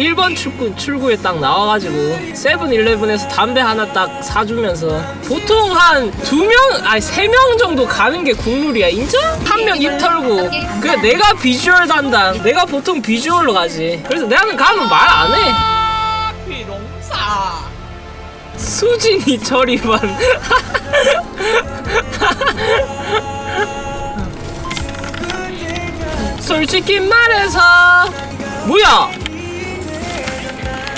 1번 출구, 출구에 딱 나와가지고 세븐일레븐에서 담배 하나 딱 사주면서 보통 한 두 명, 아니 세 명 정도 가는 게 국룰이야. 인정? 한 명 입 털고. 그래 내가 비주얼 담당. 내가 보통 비주얼로 가지. 그래서 내가는 가면 말 안해. 비롱사 수진이 저리만. 솔직히 말해서. 뭐야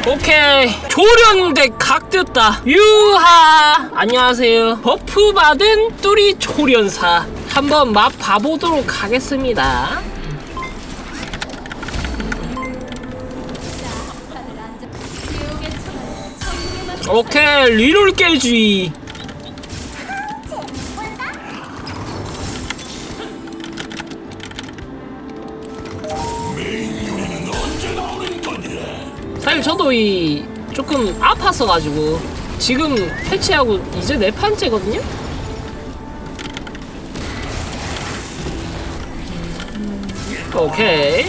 오케이. 조련대 각됐다. 유하. 안녕하세요. 버프 받은 뚜리 조련사. 한번 맛 봐보도록 하겠습니다. 오케이. 리롤 깨주 저도 이 조금 아팠어가지고 지금 패치하고 이제 네 판째거든요? 오케이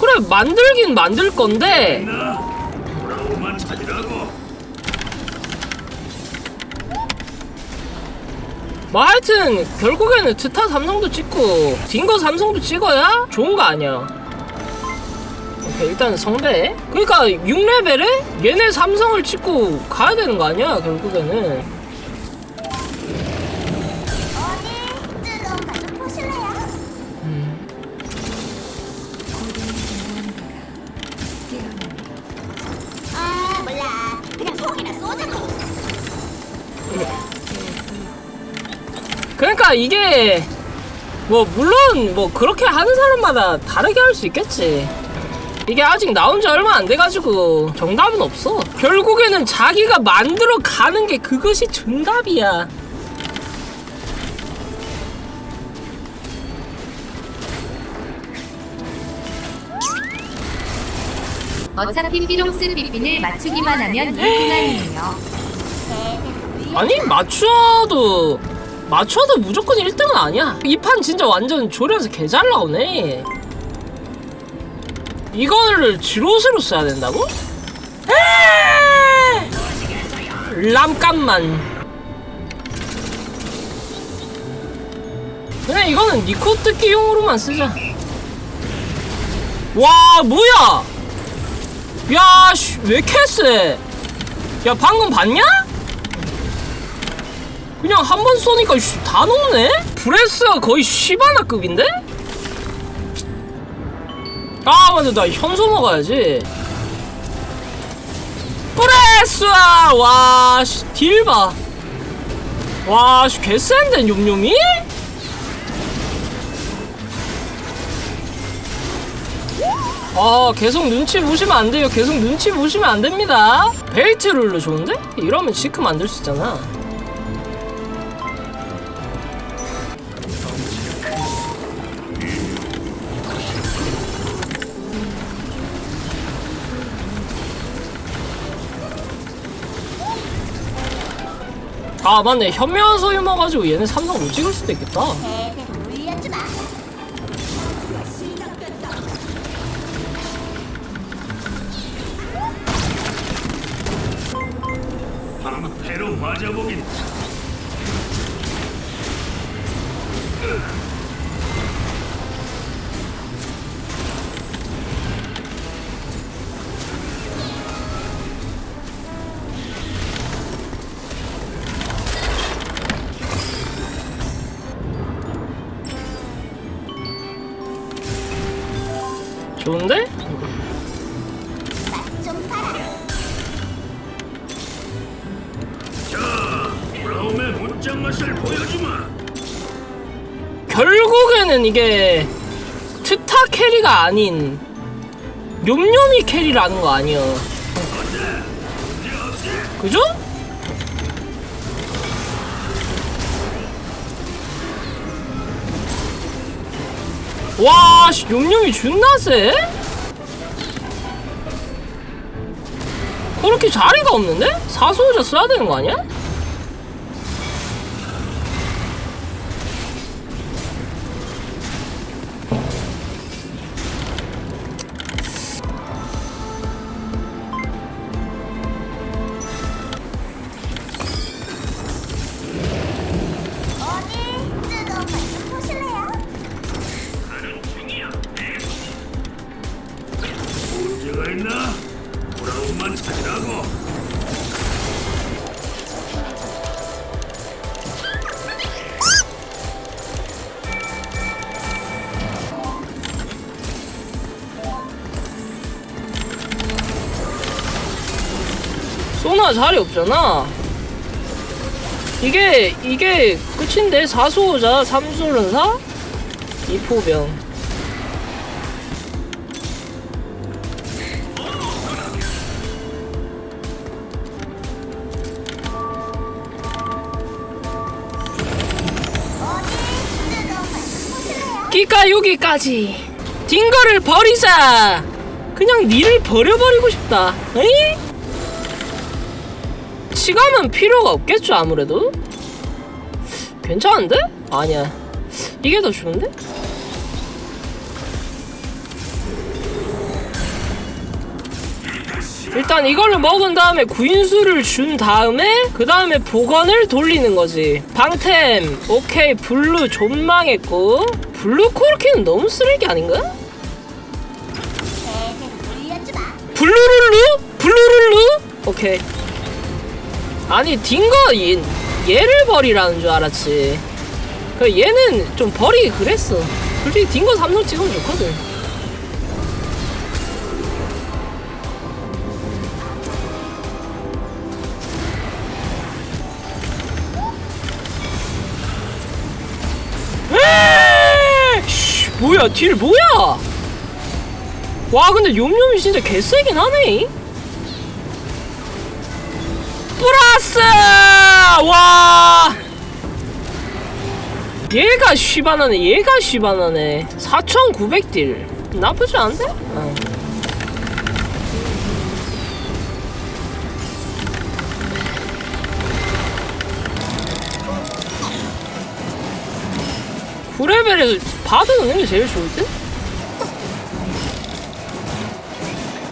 그래 만들긴 만들 건데 뭐 하여튼 결국에는 트타 삼성도 찍고 딩거 삼성도 찍어야 좋은 거 아니야. 일단 성배. 그러니까 6레벨에 얘네 삼성을 찍고 가야 되는 거 아니야 결국에는 그러니까 이게 뭐 물론 뭐 그렇게 하는 사람마다 다르게 할 수 있겠지. 이게 아직 나온 지 얼마 안 돼가지고 정답은 없어. 결국에는 자기가 만들어 가는 게 그것이 정답이야. 어차피 삐롱스 삐삐를 맞추기만 하면 2분 아니에요. 아니 맞춰도 맞춰도 무조건 1등은 아니야 이 판 진짜 완전 조련서 개 잘 나오네 이거를 지롯으로 써야 된다고? 람깐만 그냥 이거는 니코 뜯기용으로만 쓰자 와 뭐야 야, 씨, 왜 이렇게 세? 야, 방금 봤냐? 그냥 한 번 쏘니까 씨, 다 녹네? 브레스가 거의 시바나급인데? 아, 맞아. 나 현소 먹어야지. 브레스! 와, 씨, 딜 봐. 와, 씨, 개센데, 뇸뇸이? 아 계속 눈치 보시면 안 돼요 계속 눈치 보시면 안 됩니다 벨트 룰로 좋은데? 이러면 시크 만들 수 있잖아 아 맞네 현명한 소유 먹어가지고 얘네 삼성 못 찍을 수도 있겠다 방패로 맞아보긴. 문장 맛을 보여주마. 결국에는 이게 트타 캐리가 아닌 뇸뇸이 캐리라는 거 아니야 그죠? 와, 씨, 뇸뇸이 존나 세? 그렇게 자리가 없는데? 사수호자 써야 되는 거 아니야? 존나 자리 없잖아. 이게 이게 끝인데 사수호자 삼수련사 이포병. 어디 뜨거운 맛좀 보실래요? 끼까 여기까지. 딩거를 버리자. 그냥 니를 버려버리고 싶다. 에이? 치감은 필요가 없겠죠 아무래도. 괜찮은데? 아니야. 이게 더 좋은데? 일단 이거를 먹은 다음에 구인수를 준 다음에 그 다음에 복원을 돌리는 거지 방템 오케이 블루 존망했고 블루 코르키는 너무 쓰레기 아닌가? 물려주마. 블루룰루? 블루룰루? 오케이 아니 딩거 얘, 얘를 버리라는 줄 알았지. 그 얘는 좀 버리기 그랬어. 솔직히 딩거 3로 찍으면 좋거든. 뭐야 딜 뭐야? 와 근데 용용이 진짜 개세긴 하네 플러스 와 얘가 쉬바나네 얘가 쉬바나네 4900딜 나쁘지 않은데? 어. 구레벨에서 바드 넣는 게 제일 좋을 듯?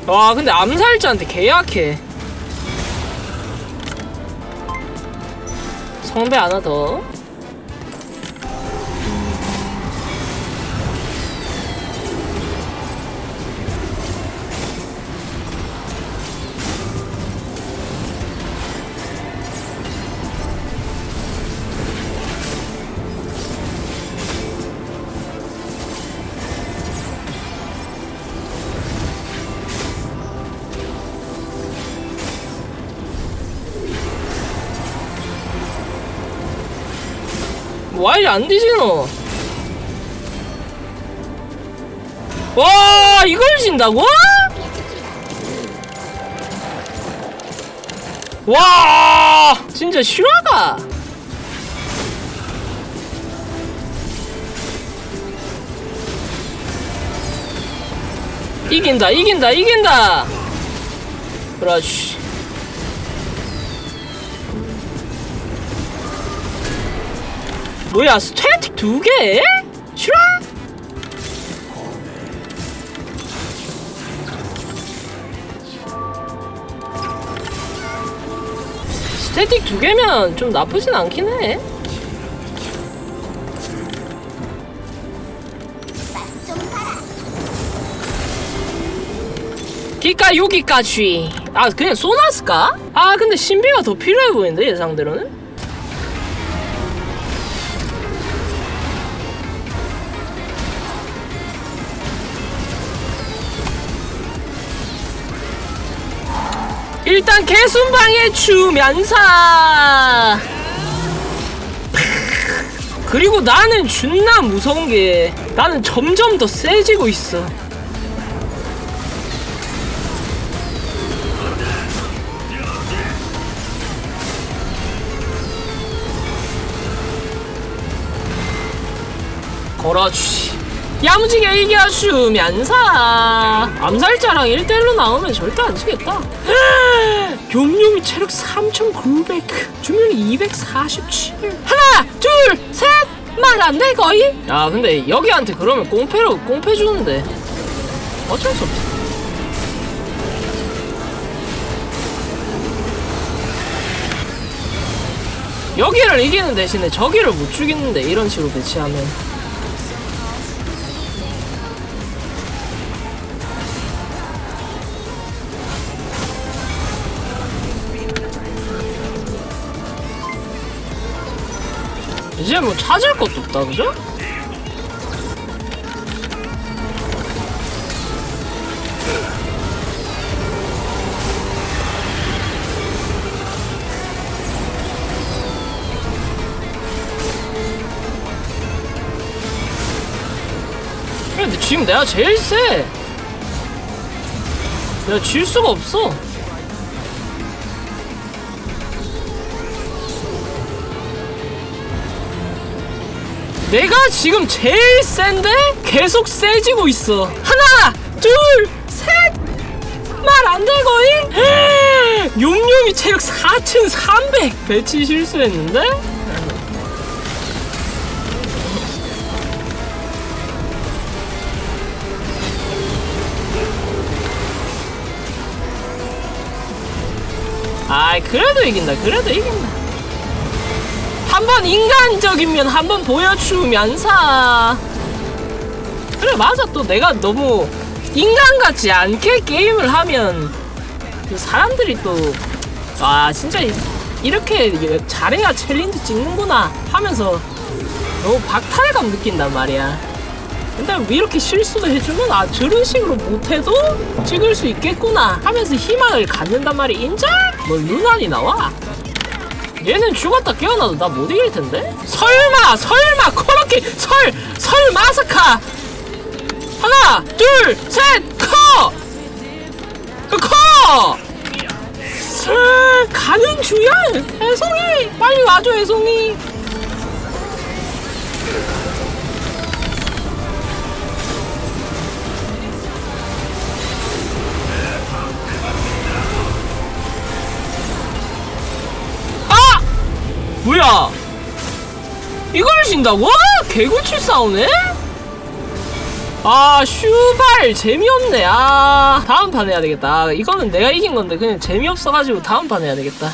와 근데 암살자한테 개약해 성배 하나 더 와이 안 되지 너. 와 이걸 진다고? 와 진짜 실화가. 이긴다 이긴다 이긴다. 그렇지. 뭐야 스태틱 두 개? 싫어? 스태틱 두 개면 좀 나쁘진 않긴 해. 기까 여기까지. 아 그냥 쏘놨을까? 아 근데 신비가 더 필요해 보이는데 예상대로는? 일단 개순방에 주면서. 그리고 나는 존나 무서운 게 나는 점점 더 세지고 있어. 걸어주시 야무지게 이겨주면서 암살자랑 1대1로 나오면 절대 안 지겠다. 경룡이 체력 3900 주명이 247 하나 둘셋 말 안돼 거의? 야 근데 여기한테 그러면 꽁패로 꽁패 주는데 어쩔 수 없어 여기를 이기는 대신에 저기를 못 죽이는데 이런 식으로 배치하면 이제 뭐 찾을 것도 없다 그죠? 근데 지금 내가 제일 세 내가 질 수가 없어 내가 지금 제일 센데 계속 세지고 있어. 하나, 둘, 셋. 말안 되고 일. 용용이 체력 4,300. 배치 실수했는데? 아이 그래도 이긴다. 그래도 이긴다. 한번 인간적이면 한번 보여주면서. 그래 맞아. 또 내가 너무 인간 같지 않게 게임을 하면 그 사람들이 또 아 진짜 이- 이렇게 잘해야 챌린지 찍는구나 하면서 너무 박탈감 느낀단 말이야. 근데 왜 이렇게 실수도 해주면 아 저런 식으로 못해도 찍을 수 있겠구나 하면서 희망을 갖는단 말이 인정? 뭐 루난이 나와 얘는 죽었다 깨어나도 나 못 이길 텐데? 설마 설마 코로키 설! 설 마스카! 하나 둘 셋커 커! 설 가는 주야 애송이 빨리 와줘 애송이 뭐야? 이걸 진다고? 개구치 싸우네? 아, 슈발, 재미없네. 아, 다음 판 해야 되겠다. 아, 이거는 내가 이긴 건데, 그냥 재미없어가지고 다음 판 해야 되겠다.